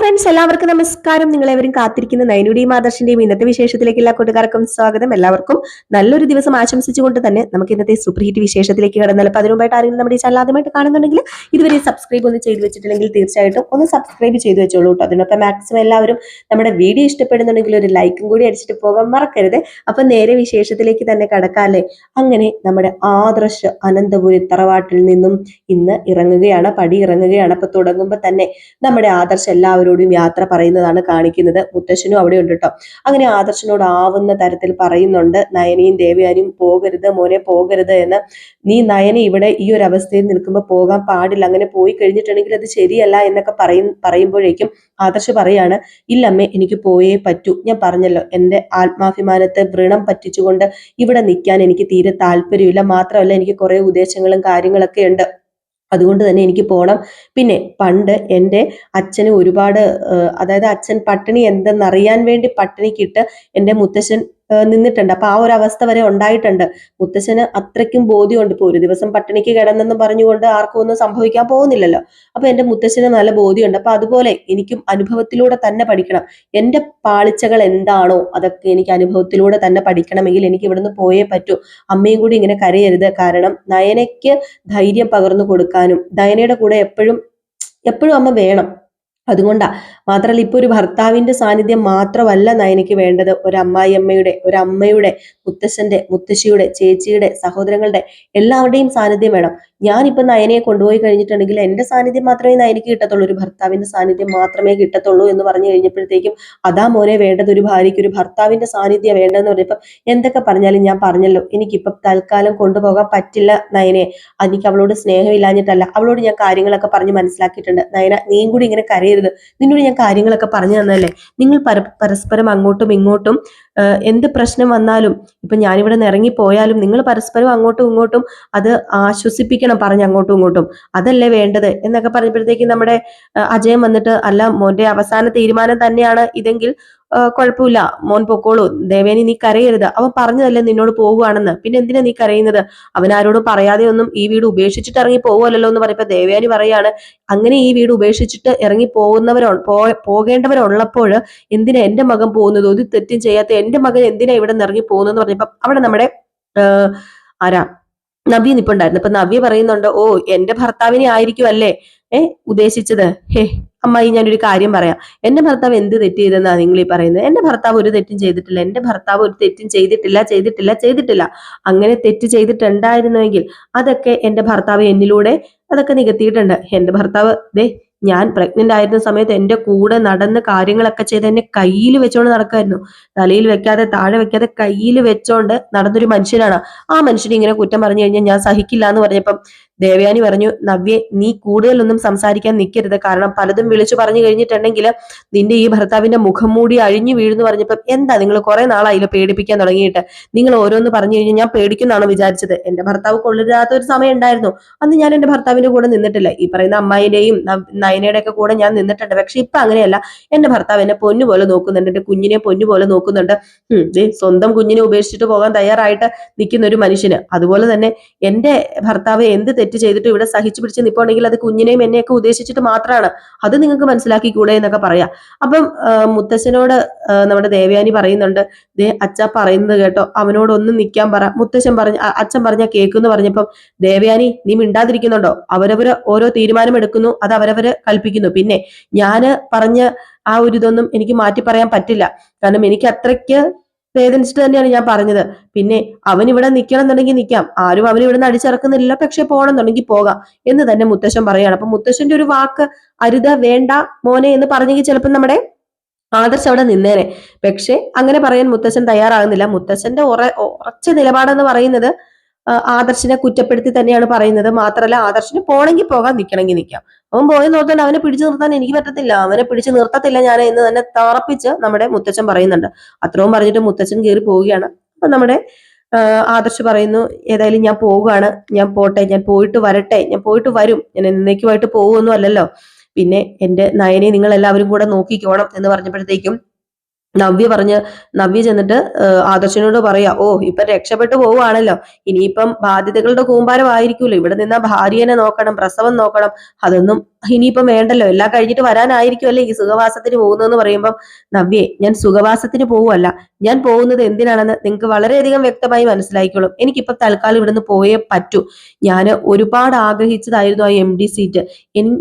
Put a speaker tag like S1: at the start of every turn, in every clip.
S1: Friends എല്ലാവർക്കും നമസ്കാരം. നിങ്ങളെവരും കാത്തിരിക്കുന്ന നൈനുടിയും ആദർശിന്റെയും ഇന്നത്തെ വിശേഷത്തിലേക്ക് എല്ലാ കൂട്ടുകാർക്കും സ്വാഗതം. എല്ലാവർക്കും നല്ലൊരു ദിവസം ആശംസിച്ചുകൊണ്ട് തന്നെ നമുക്ക് ഇന്നത്തെ സൂപ്പർ ഹിറ്റ് വിശേഷത്തിലേക്ക് കടന്നാൽ അപ്പൊ അതിനുമായിട്ട് ആരെങ്കിലും നമ്മുടെ ചാനൽ ആദ്യമായിട്ട് കാണുന്നുണ്ടെങ്കിൽ ഇതുവരെ സബ്സ്ക്രൈബ് ഒന്ന് ചെയ്തു വെച്ചിട്ടില്ലെങ്കിൽ തീർച്ചയായിട്ടും ഒന്ന് സബ്സ്ക്രൈബ് ചെയ്തു വെച്ചോളൂ കേട്ടോ അതിനൊപ്പം മാക്സിമം എല്ലാവരും നമ്മുടെ വീഡിയോ ഇഷ്ടപ്പെടുന്നുണ്ടെങ്കിൽ ഒരു ലൈക്കും കൂടി അടിച്ചിട്ട് പോകാൻ മറക്കരുത്. അപ്പൊ നേരെ വിശേഷത്തിലേക്ക് തന്നെ കടക്കാല്ലേ അങ്ങനെ നമ്മുടെ ആദർശ് അനന്തപുരി തറവാട്ടിൽ നിന്നും ഇന്ന് ഇറങ്ങുകയാണ്. പടി ഇറങ്ങുകയാണ്. അപ്പൊ തുടങ്ങുമ്പോൾ തന്നെ നമ്മുടെ ആദർശ് എല്ലാവരോടും യാത്ര പറയുന്നതാണ് കാണിക്കുന്നത്. മുത്തശ്ശനും അവിടെ ഉണ്ട് കേട്ടോ അങ്ങനെ ആദർശനോട് ആവുന്ന തരത്തിൽ പറയുന്നുണ്ട്. നയനയും ദേവയാനിയും പോകരുത് മോനെ പോകരുത് എന്ന്. നീ നയന ഇവിടെ ഈ ഒരു അവസ്ഥയിൽ നിൽക്കുമ്പോൾ പോകാൻ പാടില്ല. അങ്ങനെ പോയി കഴിഞ്ഞിട്ടുണ്ടെങ്കിൽ അത് ശരിയല്ല എന്നൊക്കെ പറയും പറയുമ്പോഴേക്കും ആദർശ് പറയാണ് ഇല്ലമ്മേ എനിക്ക് പോയേ പറ്റൂ. ഞാൻ പറഞ്ഞല്ലോ എന്റെ ആത്മാഭിമാനത്തെ വ്രണം പറ്റിച്ചുകൊണ്ട് ഇവിടെ നിൽക്കാൻ എനിക്ക് തീരെ താല്പര്യമില്ല. മാത്രമല്ല എനിക്ക് കുറേ ഉദ്ദേശങ്ങളും കാര്യങ്ങളൊക്കെ ഉണ്ട്. അതുകൊണ്ട് തന്നെ എനിക്ക് പോകണം പിന്നെ പണ്ട് എന്റെ അച്ഛന് ഒരുപാട് അതായത് അച്ഛൻ പട്ടിണി എന്തെന്നറിയാൻ വേണ്ടി പട്ടിണിക്കിട്ട് എന്റെ മുത്തശ്ശൻ നിന്നിട്ടുണ്ട്. അപ്പൊ ആ ഒരു അവസ്ഥ വരെ ഉണ്ടായിട്ടുണ്ട്. മുത്തശ്ശന് അത്രയ്ക്കും ബോധ്യമുണ്ട്. ഇപ്പൊ ഒരു ദിവസം പട്ടിണിക്ക് കിടന്നെന്ന് പറഞ്ഞുകൊണ്ട് ആർക്കും ഒന്നും സംഭവിക്കാൻ പോകുന്നില്ലല്ലോ. അപ്പൊ എന്റെ മുത്തശ്ശന് നല്ല ബോധ്യമുണ്ട്. അപ്പൊ അതുപോലെ എനിക്കും അനുഭവത്തിലൂടെ തന്നെ പഠിക്കണം. എന്റെ പാളിച്ചകൾ എന്താണോ അതൊക്കെ എനിക്ക് അനുഭവത്തിലൂടെ തന്നെ പഠിക്കണമെങ്കിൽ എനിക്ക് ഇവിടുന്ന് പോയേ പറ്റൂ. അമ്മയും കൂടി ഇങ്ങനെ കരയരുത്. കാരണം നയനയ്ക്ക് ധൈര്യം പകർന്നു കൊടുക്കാനും നയനയുടെ കൂടെ എപ്പോഴും എപ്പോഴും അമ്മ വേണം. അതുകൊണ്ടാ. മാത്രമല്ല ഇപ്പൊ ഒരു ഭർത്താവിന്റെ സാന്നിധ്യം മാത്രമല്ല നയനയ്ക്ക് വേണ്ടത്. ഒരു അമ്മായിയമ്മയുടെ ഒരു അമ്മയുടെ മുത്തശ്ശന്റെ മുത്തശ്ശിയുടെ ചേച്ചിയുടെ സഹോദരങ്ങളുടെ എല്ലാവരുടെയും സാന്നിധ്യം വേണം. ഞാനിപ്പോ നയനയെ കൊണ്ടുപോയി കഴിഞ്ഞിട്ടുണ്ടെങ്കിൽ എന്റെ സാന്നിധ്യം മാത്രമേ നയനയ്ക്ക് കിട്ടത്തുള്ളൂ. ഒരു ഭർത്താവിന്റെ സാന്നിധ്യം മാത്രമേ കിട്ടത്തുള്ളൂ എന്ന് പറഞ്ഞു കഴിഞ്ഞപ്പോഴത്തേക്കും അതാ മോനെ വേണ്ടത് ഒരു ഭാര്യയ്ക്ക് ഒരു ഭർത്താവിന്റെ സാന്നിധ്യം വേണ്ടതെന്ന് പറഞ്ഞപ്പം എന്തൊക്കെ പറഞ്ഞാലും ഞാൻ പറഞ്ഞല്ലോ. എനിക്കിപ്പം തൽക്കാലം കൊണ്ടുപോകാൻ പറ്റില്ല നയനെ എനിക്ക് അവളോട് സ്നേഹമില്ലാഞ്ഞിട്ടല്ല. അവളോട് ഞാൻ കാര്യങ്ങളൊക്കെ പറഞ്ഞ് മനസ്സിലാക്കിയിട്ടുണ്ട്. നയന നീയും കൂടി ഇങ്ങനെ കരയരുത്. നിന്നോട് ഞാൻ കാര്യങ്ങളൊക്കെ പറഞ്ഞു തന്നല്ലേ നിങ്ങൾ പരസ്പരം അങ്ങോട്ടും ഇങ്ങോട്ടും എന്ത് പ്രശ്നം വന്നാലും ഇപ്പൊ ഞാനിവിടെ നിന്ന് ഇറങ്ങിപ്പോയാലും നിങ്ങൾ പരസ്പരം അങ്ങോട്ടും ഇങ്ങോട്ടും അത് ആശ്വസിപ്പിക്കണം പറഞ്ഞ് അങ്ങോട്ടും ഇങ്ങോട്ടും. അതല്ലേ വേണ്ടത്? എന്നൊക്കെ പറഞ്ഞപ്പോഴത്തേക്കും നമ്മുടെ അജയം വന്നിട്ട് അല്ല മോന്റെ അവസാന തീരുമാനം തന്നെയാണ് ഇതെങ്കിൽ കുഴപ്പമില്ല. മോൻ പൊക്കോളൂ. ദേവേനി നീ കരയരുത്. അവൻ പറഞ്ഞതല്ലേ നിന്നോട് പോവുകയാണെന്ന്. പിന്നെ എന്തിനാ നീ കരയുന്നത്? അവൻ ആരോടും പറയാതെ ഒന്നും ഈ വീട് ഉപേക്ഷിച്ചിട്ട് ഇറങ്ങി പോവുമല്ലോ എന്ന് പറയപ്പോ ദേവയാനി പറയാണ് അങ്ങനെ ഈ വീട് ഉപേക്ഷിച്ചിട്ട് ഇറങ്ങി പോകുന്നവരോ പോകേണ്ടവരുള്ളപ്പോൾ എന്തിനാ എന്റെ മകൻ പോകുന്നത്? ഒരു തെറ്റും ചെയ്യാത്ത എന്റെ മകൻ എന്തിനാ ഇവിടെ നിന്ന് ഇറങ്ങി പോകുന്നതെന്ന് പറഞ്ഞപ്പോ അവിടെ നമ്മുടെ ആരാ? നവ്യ നിപ്പുണ്ടായിരുന്നു. അപ്പൊ നവ്യ പറയുന്നുണ്ട് ഓ എന്റെ ഭർത്താവിനെ ആയിരിക്കും അല്ലേ ഏ ഉദ്ദേശിച്ചത്? ഹേ അമ്മായി ഞാനൊരു കാര്യം പറയാം. എന്റെ ഭർത്താവ് എന്ത് തെറ്റ് ചെയ്തെന്നാ നിങ്ങൾ ഈ പറയുന്നത്? എന്റെ ഭർത്താവ് ഒരു തെറ്റും ചെയ്തിട്ടില്ല. എന്റെ ഭർത്താവ് ഒരു തെറ്റും ചെയ്തിട്ടില്ല ചെയ്തിട്ടില്ല ചെയ്തിട്ടില്ല. അങ്ങനെ തെറ്റ് ചെയ്തിട്ടുണ്ടായിരുന്നുവെങ്കിൽ അതൊക്കെ എന്റെ ഭർത്താവ് എന്നിലൂടെ അതൊക്കെ നികത്തിയിട്ടുണ്ട്. എന്റെ ഭർത്താവ് ദേ ഞാൻ പ്രഗ്നന്റ് ആയിരുന്ന സമയത്ത് എന്റെ കൂടെ നടന്ന് കാര്യങ്ങളൊക്കെ ചെയ്ത് എന്നെ കയ്യിൽ വെച്ചോണ്ട് നടക്കായിരുന്നു തലയിൽ വെക്കാതെ താഴെ വെക്കാതെ കയ്യിൽ വെച്ചോണ്ട് നടന്നൊരു മനുഷ്യനാണ്. ആ മനുഷ്യനെ ഇങ്ങനെ കുറ്റം പറഞ്ഞു കഴിഞ്ഞാൽ ഞാൻ സഹിക്കില്ല എന്ന് പറഞ്ഞപ്പം ദേവയാനി പറഞ്ഞു നവ്യെ നീ കൂടുതലൊന്നും സംസാരിക്കാൻ നിൽക്കരുത് കാരണം പലതും വിളിച്ചു പറഞ്ഞു കഴിഞ്ഞിട്ടുണ്ടെങ്കിൽ നിന്റെ ഈ ഭർത്താവിന്റെ മുഖം മൂടി അഴിഞ്ഞു വീഴുന്നു പറഞ്ഞപ്പോൾ എന്താ നിങ്ങൾ കുറെ നാളായില്ല പേടിപ്പിക്കാൻ തുടങ്ങിയിട്ട്? നിങ്ങൾ ഓരോന്ന് പറഞ്ഞു കഴിഞ്ഞാൽ ഞാൻ പേടിക്കുന്നാണോ വിചാരിച്ചത്? എന്റെ ഭർത്താവ് കൊള്ളരുതാത്ത ഒരു സമയം ഉണ്ടായിരുന്നു. അന്ന് ഞാൻ എന്റെ ഭർത്താവിന്റെ കൂടെ നിന്നിട്ടില്ല. ഈ പറയുന്ന അമ്മായിന്റെയും നയനയുടെ ഒക്കെ കൂടെ ഞാൻ നിന്നിട്ടുണ്ട്. പക്ഷെ ഇപ്പൊ അങ്ങനെയല്ല. എന്റെ ഭർത്താവ് എന്നെ പൊന്നു പോലെ നോക്കുന്നുണ്ട്. എന്റെ കുഞ്ഞിനെ പൊന്നു പോലെ നോക്കുന്നുണ്ട്. സ്വന്തം കുഞ്ഞിനെ ഉപേക്ഷിച്ചിട്ട് പോകാൻ തയ്യാറായിട്ട് നിൽക്കുന്ന ഒരു മനുഷ്യന്. അതുപോലെ തന്നെ എന്റെ ഭർത്താവ് എന്ത് തെറ്റ് ചെയ്തിട്ട് ഇവിടെ സഹിച്ചു പിടിച്ച് നിപ്പോണെങ്കിൽ അത് കുഞ്ഞിനെയും എന്നെയൊക്കെ ഉദ്ദേശിച്ചിട്ട് മാത്രമാണ് അത് നിങ്ങൾക്ക് മനസ്സിലാക്കി കൂടെ എന്നൊക്കെ പറയാം. അപ്പം മുത്തശ്ശനോട് നമ്മുടെ ദേവയാനി പറയുന്നുണ്ട് ദേ അച്ഛ പറയുന്നത് കേട്ടോ. അവനോടൊന്നും നിൽക്കാൻ പറ. മുത്തശ്ശൻ പറഞ്ഞ അച്ഛൻ പറഞ്ഞ കേൾക്കുന്നു പറഞ്ഞപ്പം ദേവയാനി നീ മിണ്ടാതിരിക്കുന്നുണ്ടോ? അവരവര് ഓരോ തീരുമാനം എടുക്കുന്നു അത് അവരവര് കൽപ്പിക്കുന്നു. പിന്നെ ഞാൻ പറഞ്ഞ ആ ഒരു ഇതൊന്നും എനിക്ക് മാറ്റി പറയാൻ പറ്റില്ല. കാരണം എനിക്ക് അത്രയ്ക്ക് വേദനിച്ചിട്ട് തന്നെയാണ് ഞാൻ പറഞ്ഞത്. പിന്നെ അവൻ ഇവിടെ നിൽക്കണം എന്നുണ്ടെങ്കിൽ നിൽക്കാം ആരും അവൻ ഇവിടെ നിന്ന് അടിച്ചിറക്കുന്നില്ല പക്ഷെ പോകണം എന്നുണ്ടെങ്കിൽ പോകാം എന്ന് തന്നെ മുത്തശ്ശൻ പറയുകയാണ്. അപ്പൊ മുത്തശ്ശന്റെ ഒരു വാക്ക് അരുത വേണ്ട മോനെ എന്ന് പറഞ്ഞെങ്കിൽ ചിലപ്പോൾ നമ്മുടെ ആദർശ് അവിടെ നിന്നേനെ. പക്ഷെ അങ്ങനെ പറയാൻ മുത്തശ്ശൻ തയ്യാറാകുന്നില്ല. മുത്തശ്ശന്റെ ഉറ ഉറച്ച നിലപാടെന്ന് പറയുന്നത് ആദർശിനെ കുറ്റപ്പെടുത്തി തന്നെയാണ് പറയുന്നത്. മാത്രമല്ല ആദർശിന് പോണെങ്കിൽ പോകാൻ നിൽക്കണമെങ്കിൽ നിൽക്കാം അവൻ പോയി നോക്കാൻ അവനെ പിടിച്ചു നിർത്താൻ എനിക്ക് പറ്റത്തില്ല. അവനെ പിടിച്ചു നിർത്തത്തില്ല ഞാൻ എന്ന് തന്നെ തറപ്പിച്ച് നമ്മുടെ മുത്തച്ഛൻ പറയുന്നുണ്ട്. അത്രയും പറഞ്ഞിട്ട് മുത്തച്ഛൻ കയറി പോവുകയാണ്. അപ്പൊ നമ്മുടെ ആദർശ് പറയുന്നു ഏതായാലും ഞാൻ പോവുകയാണ്. ഞാൻ പോട്ടെ. ഞാൻ പോയിട്ട് വരട്ടെ. ഞാൻ പോയിട്ട് വരും. ഞാൻ എന്നേക്കുമായിട്ട് പോകുമൊന്നും അല്ലല്ലോ. പിന്നെ എന്റെ നയനെ നിങ്ങൾ എല്ലാവരും കൂടെ നോക്കിക്കോണം എന്ന് പറഞ്ഞപ്പോഴത്തേക്കും നവ്യ പറഞ്ഞ് നവ്യ ചെന്നിട്ട് ആദർശനോട് പറയാ ഓ ഇപ്പൊ രക്ഷപ്പെട്ടു പോവുകയാണല്ലോ. ഇനിയിപ്പം ബാധ്യതകളുടെ കൂമ്പാരമായിരിക്കുമല്ലോ ഇവിടെ നിന്നാ ഭാര്യനെ നോക്കണം പ്രസവം നോക്കണം. അതൊന്നും ഇനിയിപ്പം വേണ്ടല്ലോ എല്ലാം കഴിഞ്ഞിട്ട് വരാനായിരിക്കുമല്ലേ ഈ സുഖവാസത്തിന് പോകുന്നതെന്ന് പറയുമ്പം? നവ്യേ ഞാൻ സുഖവാസത്തിന് പോവുമല്ല ഞാൻ പോകുന്നത് എന്തിനാണെന്ന് നിങ്ങൾക്ക് വളരെയധികം വ്യക്തമായി മനസ്സിലായിക്കോളും. എനിക്കിപ്പം തൽക്കാലം ഇവിടുന്ന് പോയേ പറ്റൂ. ഞാൻ ഒരുപാട് ആഗ്രഹിച്ചതായിരുന്നു ആ എം ഡി സീറ്റ്.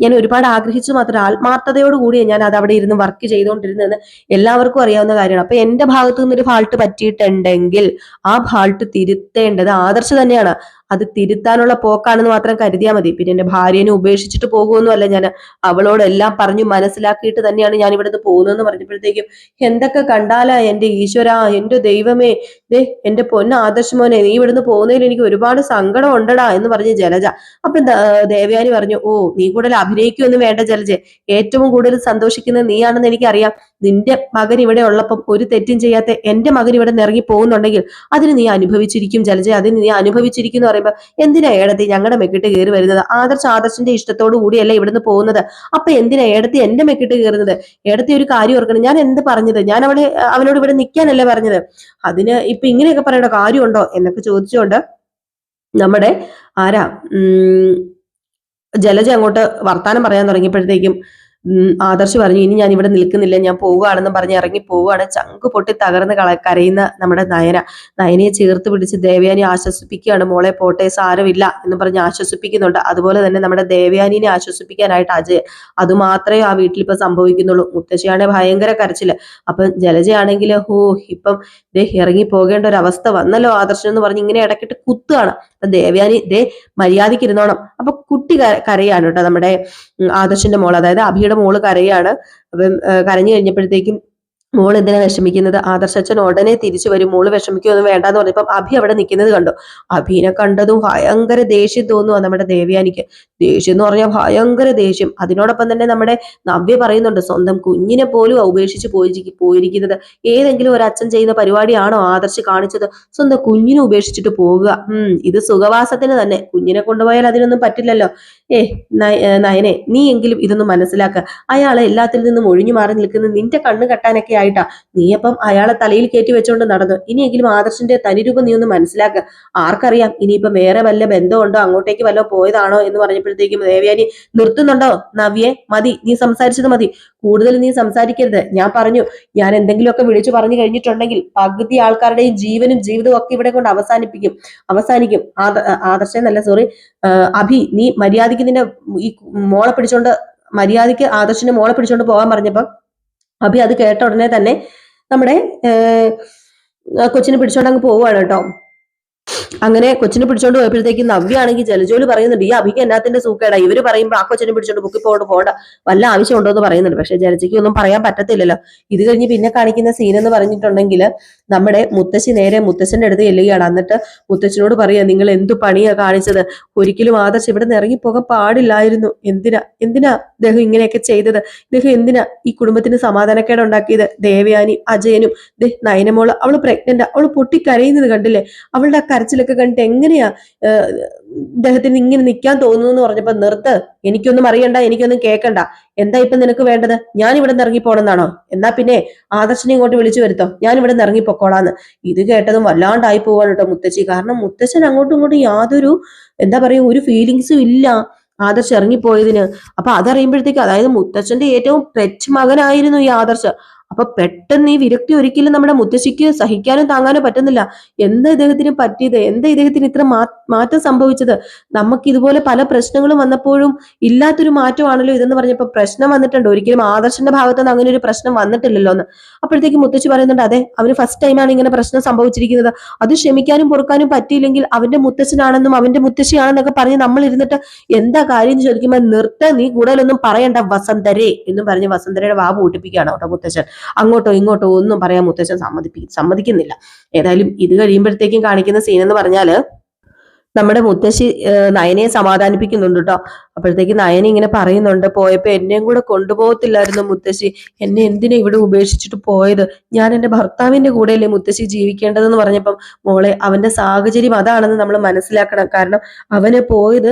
S1: ഞാൻ ഒരുപാട് ആഗ്രഹിച്ചു മാത്രം ആത്മാർത്ഥതയോടുകൂടിയാണ് ഞാൻ അത് അവിടെ ഇരുന്ന് വർക്ക് ചെയ്തുകൊണ്ടിരുന്നതെന്ന് എല്ലാവർക്കും അറിയാവുന്ന കാര്യമാണ്. അപ്പൊ എന്റെ ഭാഗത്തു നിന്നൊരു ഫാൾട്ട് പറ്റിയിട്ടുണ്ടെങ്കിൽ ആ ഫാൾട്ട് തിരുത്തേണ്ടത് ആദർശ് തന്നെയാണ്. അത് തിരുത്താനുള്ള പോക്കാണെന്ന് മാത്രം കരുതിയാൽ മതി. പിന്നെ എന്റെ ഭാര്യനെ ഉപേക്ഷിച്ചിട്ട് പോകുമെന്നല്ല ഞാൻ. അവളോടെല്ലാം പറഞ്ഞു മനസ്സിലാക്കിയിട്ട് തന്നെയാണ് ഞാൻ ഇവിടുന്ന് പോകുന്നതെന്ന് പറഞ്ഞപ്പോഴത്തേക്കും എന്തൊക്കെ കണ്ടാലാ എന്റെ ഈശ്വര എന്റെ ദൈവമേ. ദേ എന്റെ പൊന്ന ആദർശമോനെ നീ ഇവിടുന്ന് പോകുന്നതിൽ എനിക്ക് ഒരുപാട് സങ്കടം ഉണ്ടടാ എന്ന് പറഞ്ഞ് ജലജ. അപ്പൊ ദേവയാനി പറഞ്ഞു ഓ നീ കൂടുതൽ അഭിനയിക്കുമെന്ന് വേണ്ട ജലജ. ഏറ്റവും കൂടുതൽ സന്തോഷിക്കുന്നത് നീയാണെന്ന് എനിക്കറിയാം. നിന്റെ മകൻ ഇവിടെ ഉള്ളപ്പം ഒരു തെറ്റും ചെയ്യാത്ത എന്റെ മകൻ ഇവിടെ നിന്ന് ഇറങ്ങി പോകുന്നുണ്ടെങ്കിൽ അതിന് നീ അനുഭവിച്ചിരിക്കും ജലജ. അതിന് നീ അനുഭവിച്ചിരിക്കും പറയുമ്പോൾ എന്തിനാ ഏടത്തി ഞങ്ങളുടെ മെക്കിട്ട് കയറി വരുന്നത്? ആദർശ് ആദർശിന്റെ ഇഷ്ടത്തോടു കൂടിയല്ലേ ഇവിടുന്ന് പോകുന്നത്? അപ്പൊ എന്തിനാ ഏടത്തി എന്റെ മെക്കിട്ട് കയറുന്നത് ഏടത്തി ഒരു കാര്യം ഓർക്കണം ഞാൻ എന്ത് പറഞ്ഞത്? ഞാൻ അവിടെ അവനോട് ഇവിടെ നിൽക്കാനല്ലേ പറഞ്ഞത്? അതിന് ഇപ്പൊ ഇങ്ങനെയൊക്കെ പറയേണ്ട കാര്യമുണ്ടോ? എന്നൊക്കെ ചോദിച്ചുകൊണ്ട് നമ്മുടെ ആരാ ജലജ അങ്ങോട്ട് വർത്താനം പറയാൻ തുടങ്ങിയപ്പോഴത്തേക്കും ആദർശ് പറഞ്ഞു ഇനി ഞാൻ ഇവിടെ നിൽക്കുന്നില്ല ഞാൻ പോവുകയാണെന്ന് പറഞ്ഞ് ഇറങ്ങി പോവുകയാണ്. ചങ്ക് പൊട്ടി തകർന്ന് കരയുന്ന നമ്മുടെ നയന. നയനയെ ചേർത്ത് പിടിച്ച് ദേവയാനി ആശ്വസിപ്പിക്കുകയാണ്. മോളെ പോട്ടെ സാരമില്ല എന്ന് പറഞ്ഞ് ആശ്വസിപ്പിക്കുന്നുണ്ട്. അതുപോലെ തന്നെ നമ്മുടെ ദേവയാനിനെ ആശ്വസിപ്പിക്കാനായിട്ട് അജയ്. അതുമാത്രമേ ആ വീട്ടിൽ ഇപ്പൊ സംഭവിക്കുന്നുള്ളൂ. മുത്തശ്ശിയാണെ ഭയങ്കര കരച്ചിൽ. അപ്പൊ ജലജയാണെങ്കിൽ ഹോ ഇപ്പം ദേ ഇറങ്ങി പോകേണ്ട ഒരു അവസ്ഥ വന്നല്ലോ ആദർശൻ എന്ന് പറഞ്ഞ് ഇങ്ങനെ ഇടക്കിട്ട് കുത്തുകയാണ്. അപ്പൊ ദേവയാനി ദേ മര്യാദയ്ക്ക് ഇരുന്നോണം. അപ്പൊ കുട്ടി കര- കരയാണ് കേട്ടോ നമ്മുടെ ആദർശിന്റെ മോൾ അതായത് അഭിയുടെ മോൾ കരയാണ്. അപ്പം കരഞ്ഞു കഴിഞ്ഞപ്പോഴത്തേക്കും മോൾ എന്തിനാ വിഷമിക്കുന്നത്? ആദർശച്ചൻ ഉടനെ തിരിച്ചു വരും. മോൾ വിഷമിക്കുകയൊന്നും വേണ്ടെന്ന് പറഞ്ഞപ്പം അഭി അവിടെ നിൽക്കുന്നത് കണ്ടു. അഭിനെ കണ്ടതും ഭയങ്കര ദേഷ്യം തോന്നുക നമ്മുടെ ദേവ്യാനിക്ക്. ദേഷ്യം എന്ന് പറഞ്ഞാൽ ഭയങ്കര ദേഷ്യം. അതിനോടൊപ്പം തന്നെ നമ്മുടെ നവ്യ പറയുന്നുണ്ട് സ്വന്തം കുഞ്ഞിനെ പോലും ഉപേക്ഷിച്ച് പോയി പോയിരിക്കുന്നത് ഏതെങ്കിലും ഒരു അച്ഛൻ ചെയ്യുന്ന പരിപാടിയാണോ ആദർശ് കാണിച്ചത്? സ്വന്തം കുഞ്ഞിനെ ഉപേക്ഷിച്ചിട്ട് പോവുക. ഉം ഇത് സുഖവാസത്തിന് തന്നെ. കുഞ്ഞിനെ കൊണ്ടുപോയാൽ അതിനൊന്നും പറ്റില്ലല്ലോ. ഏ നയ- ഏ, നയനെ നീ എങ്കിലും ഇതൊന്നും മനസ്സിലാക്കുക അയാളെ എല്ലാത്തിൽ നിന്നും ഒഴിഞ്ഞു മാറി നിൽക്കുന്ന നിന്റെ കണ്ണ് കെട്ടാനൊക്കെ ആയിട്ടാ. നീ അപ്പം അയാളെ തലയിൽ കയറ്റി വെച്ചോണ്ട് നടന്നു. ഇനിയെങ്കിലും ആദർശിന്റെ തനിരൂപം നീ ഒന്ന് മനസ്സിലാക്കുക ആർക്കറിയാം ഇനിയിപ്പം വേറെ വല്ല ബന്ധമുണ്ടോ അങ്ങോട്ടേക്ക് വല്ല പോയതാണോ എന്ന് പറഞ്ഞപ്പോഴത്തേക്കും ദേവയാനി നിർത്തുന്നുണ്ടോ? നവ്യെ മതി. നീ സംസാരിച്ചത് മതി. കൂടുതൽ നീ സംസാരിക്കരുത്. ഞാൻ പറഞ്ഞു. ഞാൻ എന്തെങ്കിലുമൊക്കെ വിളിച്ചു പറഞ്ഞു കഴിഞ്ഞിട്ടുണ്ടെങ്കിൽ പകുതി ആൾക്കാരുടെയും ജീവനും ജീവിതവും ഒക്കെ ഇവിടെ കൊണ്ട് അവസാനിപ്പിക്കും. അവസാനിക്കും. ആദ- ആദർശ എന്നല്ല സോറി. അഭി നീ മര്യാദയ്ക്ക് നിന്റെ ഈ മോളെ പിടിച്ചോണ്ട് മര്യാദയ്ക്ക് ആദർശിന്റെ മോളെ പിടിച്ചോണ്ട് പോകാൻ പറഞ്ഞപ്പം അഭി അത് കേട്ട ഉടനെ തന്നെ നമ്മുടെ കൊച്ചിനെ പിടിച്ചോണ്ട് അങ്ങ് പോവുകയാണ് കേട്ടോ. അങ്ങനെ കൊച്ചിനെ പിടിച്ചോണ്ട് പോയപ്പോഴത്തേക്ക് നവ്യാണെങ്കിൽ ജലജോലി പറയുന്നുണ്ട് ഈ അഭിക്ക് എന്നാത്തിന്റെ സൂക്കേടാ? ഇവർ പറയുമ്പോൾ ആ കൊച്ചിനെ പിടിച്ചോണ്ട് ബുക്കിൽ പോകണ്ട പോകണ്ട വല്ല ആവശ്യം ഉണ്ടോ എന്ന് പറയുന്നുണ്ട്. പക്ഷെ ജലജയ്ക്ക് ഒന്നും പറയാൻ പറ്റത്തില്ലല്ലോ. ഇത് കഴിഞ്ഞ് പിന്നെ കാണിക്കുന്ന സീൻ എന്ന് പറഞ്ഞിട്ടുണ്ടെങ്കിൽ നമ്മുടെ മുത്തശ്ശി നേരെ മുത്തശ്ശന്റെ അടുത്ത് ചെല്ലുകയാണ്. എന്നിട്ട് മുത്തശ്ശനോട് പറയാ നിങ്ങൾ എന്തു പണിയാ കാണിച്ചത്? ഒരിക്കലും ആദർശ് ഇവിടെ നിന്ന് ഇറങ്ങിപ്പോകാൻ പാടില്ലായിരുന്നു. എന്തിനാ? എന്തിനാ ഇദ്ദേഹം ഇങ്ങനെയൊക്കെ ചെയ്തത്? ഇദ്ദേഹം എന്തിനാ ഈ കുടുംബത്തിന് സമാധാനക്കേട് ഉണ്ടാക്കിയത്? ദേവയാനി അജയനും ദേ നയനമോൾ അവൾ പ്രഗ്നന്റ് അവൾ പൊട്ടിക്കരയുന്നത് കണ്ടില്ലേ? അവളുടെ ആ കരച്ചിലൊക്കെ കണ്ടിട്ട് എങ്ങനെയാ ഇദ്ദേഹത്തിന് ഇങ്ങനെ നിൽക്കാൻ തോന്നുന്നു എന്ന് പറഞ്ഞപ്പോ നിർത്ത്. എനിക്കൊന്നും അറിയണ്ട എനിക്കൊന്നും കേൾക്കണ്ട എന്താ ഇപ്പൊ നിനക്ക് വേണ്ടത്? ഞാൻ ഇവിടെ നിന്ന് ഇറങ്ങിപ്പോണെന്നാണോ? എന്നാ പിന്നെ ആദർശനെ ഇങ്ങോട്ട് വിളിച്ചു വരുത്തോ. ഞാൻ ഇവിടെ നിന്ന് ഇറങ്ങിപ്പോക്കോളാന്ന്. ഇത് കേട്ടതും വല്ലാണ്ടായി പോവാണ് കേട്ടോ മുത്തശ്ശി. കാരണം മുത്തശ്ശൻ അങ്ങോട്ടും ഇങ്ങോട്ടും യാതൊരു എന്താ പറയാ ഒരു ഫീലിങ്സും ഇല്ല ആദർശ് ഇറങ്ങിപ്പോയതിന്. അപ്പൊ അതറിയുമ്പോഴത്തേക്ക് അതായത് മുത്തച്ഛന്റെ ഏറ്റവും പെറ്റ് മകനായിരുന്നു ഈ ആദർശ്. അപ്പൊ പെട്ടെന്ന് ഈ വിരക്തി ഒരിക്കലും നമ്മുടെ മുത്തശ്ശിക്ക് സഹിക്കാനും താങ്ങാനും പറ്റുന്നില്ല. എന്താ ഇദ്ദേഹത്തിന് പറ്റിയത്? എന്താ ഇദ്ദേഹത്തിന് ഇത്ര മാറ്റം സംഭവിച്ചത്? നമുക്ക് ഇതുപോലെ പല പ്രശ്നങ്ങളും വന്നപ്പോഴും ഇല്ലാത്തൊരു മാറ്റമാണല്ലോ ഇതെന്ന് പറഞ്ഞപ്പോ പ്രശ്നം വന്നിട്ടുണ്ട്. ഒരിക്കലും ആദർശന്റെ ഭാഗത്തുനിന്ന് അങ്ങനെ ഒരു പ്രശ്നം വന്നിട്ടില്ലല്ലോ എന്ന്. അപ്പോഴത്തേക്ക് മുത്തശ്ശി പറയുന്നുണ്ട് അതെ അവന് ഫസ്റ്റ് ടൈമാണ് ഇങ്ങനെ പ്രശ്നം സംഭവിച്ചിരിക്കുന്നത്. അത് ക്ഷമിക്കാനും പൊറുക്കാനും പറ്റിയില്ലെങ്കിൽ അവന്റെ മുത്തച്ഛനാണെന്നും അവന്റെ മുത്തശ്ശിയാണെന്നൊക്കെ പറഞ്ഞ് നമ്മൾ ഇരുന്നിട്ട് എന്താ കാര്യം എന്ന് ചോദിക്കുമ്പോൾ നിർത്ത നീ കൂടുതലൊന്നും പറയണ്ട വസന്തരേ എന്നും പറഞ്ഞ് വസന്തരയുടെ വാ പൂട്ടിപ്പിക്കുകയാണ് കേട്ടോ മുത്തച്ഛൻ അങ്ങോട്ടോ ഇങ്ങോട്ടോ ഒന്നും പറയാൻ മുത്തച്ഛൻ സമ്മതിപ്പി സമ്മതിക്കുന്നില്ല. ഏതായാലും ഇത് കഴിയുമ്പോഴത്തേക്കും കാണിക്കുന്ന സീൻ എന്ന് പറഞ്ഞാൽ നമ്മുടെ മുത്തശ്ശി നയനെ സമാധാനിപ്പിക്കുന്നുണ്ട് കേട്ടോ അപ്പോഴത്തേക്ക് നയന ഇങ്ങനെ പറയുന്നുണ്ട് പോയപ്പോ എന്നെയും കൂടെ കൊണ്ടുപോകത്തില്ലായിരുന്നു മുത്തശ്ശി. എന്നെ എന്തിനാ ഇവിടെ ഉപേക്ഷിച്ചിട്ട് പോയത്? ഞാൻ എന്റെ ഭർത്താവിന്റെ കൂടെയല്ലേ മുത്തശ്ശി ജീവിക്കേണ്ടതെന്ന് പറഞ്ഞപ്പം മോളെ അവന്റെ സാഹചര്യം അതാണെന്ന് നമ്മൾ മനസ്സിലാക്കണം. കാരണം അവന് പോയത്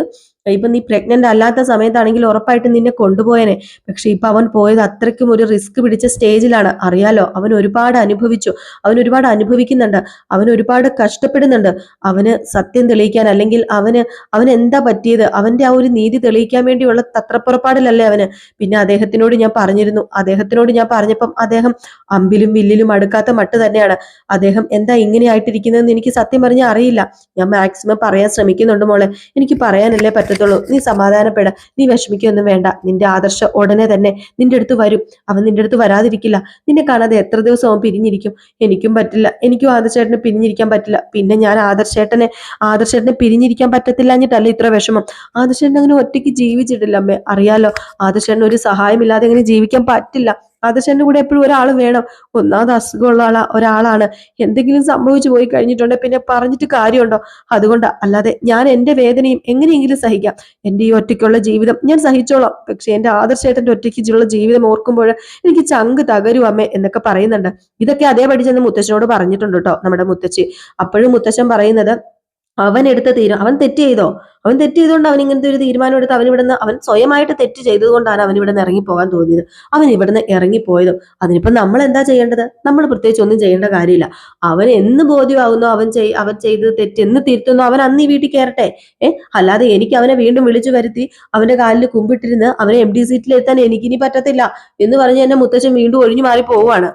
S1: ഇപ്പൊ നീ പ്രഗ്നന്റ് അല്ലാത്ത സമയത്താണെങ്കിൽ ഉറപ്പായിട്ട് നിന്നെ കൊണ്ടുപോയനെ. പക്ഷെ ഇപ്പൊ അവൻ പോയത് അത്രയ്ക്കും ഒരു റിസ്ക് പിടിച്ച സ്റ്റേജിലാണ് അറിയാലോ അവൻ ഒരുപാട് അനുഭവിച്ചു. അവൻ ഒരുപാട് അനുഭവിക്കുന്നുണ്ട്. അവൻ ഒരുപാട് കഷ്ടപ്പെടുന്നുണ്ട്. അവന് സത്യം തെളിയിക്കാൻ അല്ലെങ്കിൽ അവന് അവൻ എന്താ പറ്റിയത്? അവന്റെ ആ ഒരു നീതി തെളിയിക്കാൻ വേണ്ടിയുള്ള തത്രപ്പുറപ്പാടിലല്ലേ അവന്. പിന്നെ അദ്ദേഹത്തിനോട് ഞാൻ പറഞ്ഞിരുന്നു. അദ്ദേഹത്തിനോട് ഞാൻ പറഞ്ഞപ്പം അദ്ദേഹം അമ്പിലും വില്ലിലും അടുക്കാത്ത മട്ട് തന്നെയാണ്. അദ്ദേഹം എന്താ ഇങ്ങനെ ആയിട്ടിരിക്കുന്നതെന്ന് എനിക്ക് സത്യം പറഞ്ഞാൽ അറിയില്ല. ഞാൻ മാക്സിമം പറയാൻ ശ്രമിക്കുന്നുണ്ട് മോളെ. എനിക്ക് പറയാനല്ലേ പറ്റത്തുള്ളൂ നീ സമാധാനപ്പെട. നീ വിഷമിക്കൊന്നും വേണ്ട. നിന്റെ ആദർശ ഉടനെ തന്നെ നിന്റെ അടുത്ത് വരും. അവൻ നിന്റെ അടുത്ത് വരാതിരിക്കില്ല. നിന്നെ കാണാതെ എത്ര ദിവസം അവൻ പിരിഞ്ഞിരിക്കും. എനിക്കും പറ്റില്ല. എനിക്കും ആദർശേട്ടനെ പിരിഞ്ഞിരിക്കാൻ പറ്റില്ല. പിന്നെ ഞാൻ ആദർശേട്ടനെ ആദർശേട്ടനെ പിരിഞ്ഞിരിക്കാൻ പറ്റത്തില്ല എന്നിട്ടല്ല ഇത്ര വിഷമം. ആദർശേട്ടൻ അങ്ങനെ ഒറ്റയ്ക്ക് ജീവിച്ചിട്ടില്ല അമ്മേ. അറിയാലോ ആദർശേട്ടന് ഒരു സഹായമില്ലാതെ അങ്ങനെ ജീവിക്കാൻ പറ്റില്ല. ആദർശന്റെ കൂടെ എപ്പോഴും ഒരാൾ വേണം. ഒന്നാമത് അസുഖമുള്ള ആളാ ഒരാളാണ്. എന്തെങ്കിലും സംഭവിച്ചു പോയി കഴിഞ്ഞിട്ടുണ്ടെങ്കിൽ പിന്നെ പറഞ്ഞിട്ട് കാര്യമുണ്ടോ? അതുകൊണ്ട് അല്ലാതെ ഞാൻ എന്റെ വേദനയും എങ്ങനെയെങ്കിലും സഹിക്കാം. എന്റെ ഈ ഒറ്റയ്ക്കുള്ള ജീവിതം ഞാൻ സഹിച്ചോളാം. പക്ഷെ എന്റെ ആദർശേട്ടന്റെ ഒറ്റയ്ക്കുള്ള ജീവിതം ഓർക്കുമ്പോൾ എനിക്ക് ചങ്ക് തകരും അമ്മേ എന്നൊക്കെ പറയുന്നുണ്ട്. ഇതൊക്കെ അതേപടി ചെന്ന് മുത്തശ്ശനോട് പറഞ്ഞിട്ടുണ്ട് കേട്ടോ നമ്മുടെ മുത്തശ്ശി. അപ്പോഴും മുത്തശ്ശൻ പറയുന്നത് അവൻ എടുത്ത തീരുമാനം അവൻ തെറ്റ് ചെയ്തോ? അവൻ തെറ്റ് ചെയ്തുകൊണ്ട് അവൻ ഇങ്ങനത്തെ ഒരു തീരുമാനം എടുത്ത് അവൻ ഇവിടുന്ന് അവൻ സ്വയമായിട്ട് തെറ്റ് ചെയ്തതുകൊണ്ടാണ് അവൻ ഇവിടുന്ന് ഇറങ്ങി പോകാൻ തോന്നിയത്. അവൻ ഇവിടുന്ന് ഇറങ്ങിപ്പോയതും. അതിനിപ്പോ നമ്മൾ എന്താ ചെയ്യേണ്ടത്? നമ്മൾ പ്രത്യേകിച്ച് ഒന്നും ചെയ്യേണ്ട കാര്യമില്ല. അവൻ എന്ന് ബോധ്യമാകുന്നു അവൻ ചെയ് അവൻ ചെയ്ത് തെറ്റ് എന്ന് തിരുത്തുന്നു അവൻ അന്ന് ഈ വീട്ടിൽ കയറട്ടെ. ഏഹ് അല്ലാതെ എനിക്ക് അവനെ വീണ്ടും വിളിച്ചു വരുത്തി അവന്റെ കാലിൽ കുമ്പിട്ടിരുന്ന് അവനെ എം ഡി സീറ്റിലെത്താൻ എനിക്കിനി പറ്റത്തില്ല എന്ന് പറഞ്ഞ് എന്നെ മുത്തച്ഛൻ വീണ്ടും ഒഴിഞ്ഞു മാറി പോവുകയാണ്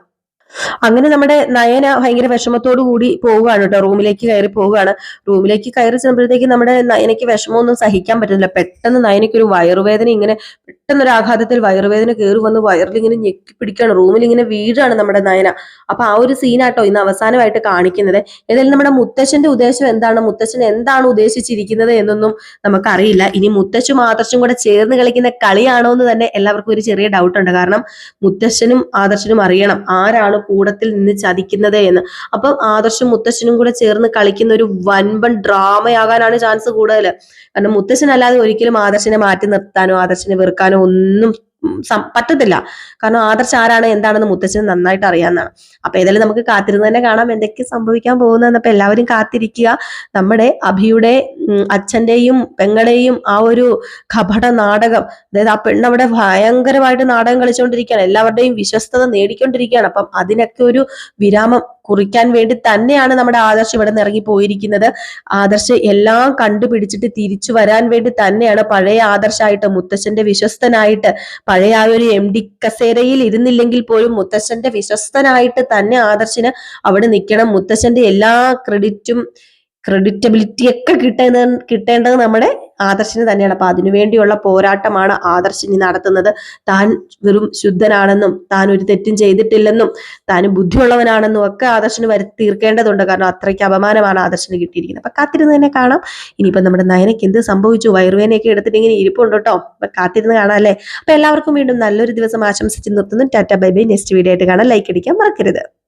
S1: അങ്ങനെ നമ്മുടെ നയന ഭയങ്കര വിഷമത്തോടു കൂടി പോവുകയാണ് കേട്ടോ. റൂമിലേക്ക് കയറി പോവുകയാണ്. റൂമിലേക്ക് കയറി ചെന്നപ്പോഴത്തേക്ക് നമ്മുടെ നയനയ്ക്ക് വിഷമമൊന്നും സഹിക്കാൻ പറ്റുന്നില്ല. പെട്ടെന്ന് നയനയ്ക്ക് ഒരു വയറുവേദന ഇങ്ങനെ പെട്ടെന്ന് ഒരു ആഘാതത്തിൽ വയറുവേദന കയറി വന്ന് വയറിൽ ഇങ്ങനെ ഞെക്കി പിടിക്കുകയാണ് റൂമിൽ ഇങ്ങനെ വീഴാണ് നമ്മുടെ നയന. അപ്പൊ ആ ഒരു സീനാട്ടോ ഇന്ന് അവസാനമായിട്ട് കാണിക്കുന്നത്. ഏതായാലും നമ്മുടെ മുത്തച്ഛന്റെ ഉദ്ദേശം എന്താണ്? മുത്തച്ഛൻ എന്താണ് ഉദ്ദേശിച്ചിരിക്കുന്നത് എന്നൊന്നും നമുക്കറിയില്ല. ഇനി മുത്തശ്ശും ആദർശനും കൂടെ ചേർന്ന് കളിക്കുന്ന കളിയാണോ എന്ന് തന്നെ എല്ലാവർക്കും ഒരു ചെറിയ ഡൗട്ട് ഉണ്ട്. കാരണം മുത്തച്ഛനും ആദർശനും അറിയണം. ആരാണ് കൂടത്തിൽ നിന്ന് ചതിക്കുന്നത് എന്ന്. അപ്പം ആദർശും മുത്തശ്ശനും കൂടെ ചേർന്ന് കളിക്കുന്ന ഒരു വൻപൻ ഡ്രാമയാകാനാണ് ചാൻസ് കൂടുതൽ കാരണം മുത്തശ്ശൻ അല്ലാതെ ഒരിക്കലും ആദർശനെ മാറ്റി നിർത്താനോ ആദർശനെ വെറുക്കാനോ ഒന്നും പറ്റത്തില്ല. കാരണം ആദർശ ആരാണ് എന്താണെന്ന് മുത്തച്ഛന് നന്നായിട്ട് അറിയാവുന്നതാണ്. അപ്പൊ ഏതായാലും നമുക്ക് കാത്തിരുന്ന് തന്നെ കാണാം എന്തൊക്കെ സംഭവിക്കാൻ പോകുന്നതെന്നപ്പോ എല്ലാവരും കാത്തിരിക്കുക. നമ്മുടെ അഭിയുടെ അച്ഛന്റെയും പെങ്ങളുടെയും ആ ഒരു കപട നാടകം അതായത് ആ പെണ്ണവിടെ ഭയങ്കരമായിട്ട് നാടകം കളിച്ചുകൊണ്ടിരിക്കുകയാണ് എല്ലാവരുടെയും വിശ്വസ്തത നേടിക്കൊണ്ടിരിക്കുകയാണ്. അപ്പം അതിനൊക്കെ ഒരു വിരാമം കുറിക്കാൻ വേണ്ടി തന്നെയാണ് നമ്മുടെ ആദർശ് ഇവിടെ നിന്ന് ഇറങ്ങി പോയിരിക്കുന്നത്. ആദർശ് എല്ലാം കണ്ടുപിടിച്ചിട്ട് തിരിച്ചു വരാൻ വേണ്ടി തന്നെയാണ് പഴയ ആദർശായിട്ട് മുത്തശ്ശന്റെ വിശ്വസ്തനായിട്ട് പഴയ ആ ഒരു എം ഡി കസേരയിൽ ഇരുന്നില്ലെങ്കിൽ പോലും മുത്തശ്ശന്റെ വിശ്വസ്തനായിട്ട് തന്നെ ആദർശിന് അവിടെ നിൽക്കണം. മുത്തശ്ശന്റെ എല്ലാ ക്രെഡിറ്റും ക്രെഡിറ്റബിലിറ്റി ഒക്കെ കിട്ടുന്ന കിട്ടേണ്ടത് നമ്മുടെ ആദർശിന് തന്നെയാണ്. അപ്പൊ അതിനുവേണ്ടിയുള്ള പോരാട്ടമാണ് ആദർശിനി നടത്തുന്നത്. താൻ വെറും ശുദ്ധനാണെന്നും താൻ ഒരു തെറ്റും ചെയ്തിട്ടില്ലെന്നും താൻ ബുദ്ധിയുള്ളവനാണെന്നും ഒക്കെ ആദർശിന് വരു തീർക്കേണ്ടതുണ്ട്. കാരണം അത്രയ്ക്ക് അപമാനമാണ് ആദർശിന് കിട്ടിയിരിക്കുന്നത്. അപ്പൊ കാത്തിരുന്ന് തന്നെ കാണാം. ഇനിയിപ്പോ നമ്മുടെ നയനയ്ക്ക് എന്ത് സംഭവിച്ചു? വയറുവേനയൊക്കെ എടുത്തിട്ട് ഇങ്ങനെ ഇരിപ്പുണ്ട് കേട്ടോ. അപ്പൊ കാത്തിരുന്ന് കാണാം അല്ലേ? അപ്പൊ എല്ലാവർക്കും വീണ്ടും നല്ലൊരു ദിവസം ആശംസിച്ച് നിർത്തുന്നു. Tata bye bye. Next video ആയിട്ട് കാണാം. ലൈക്ക് അടിക്കാൻ മറക്കരുത്.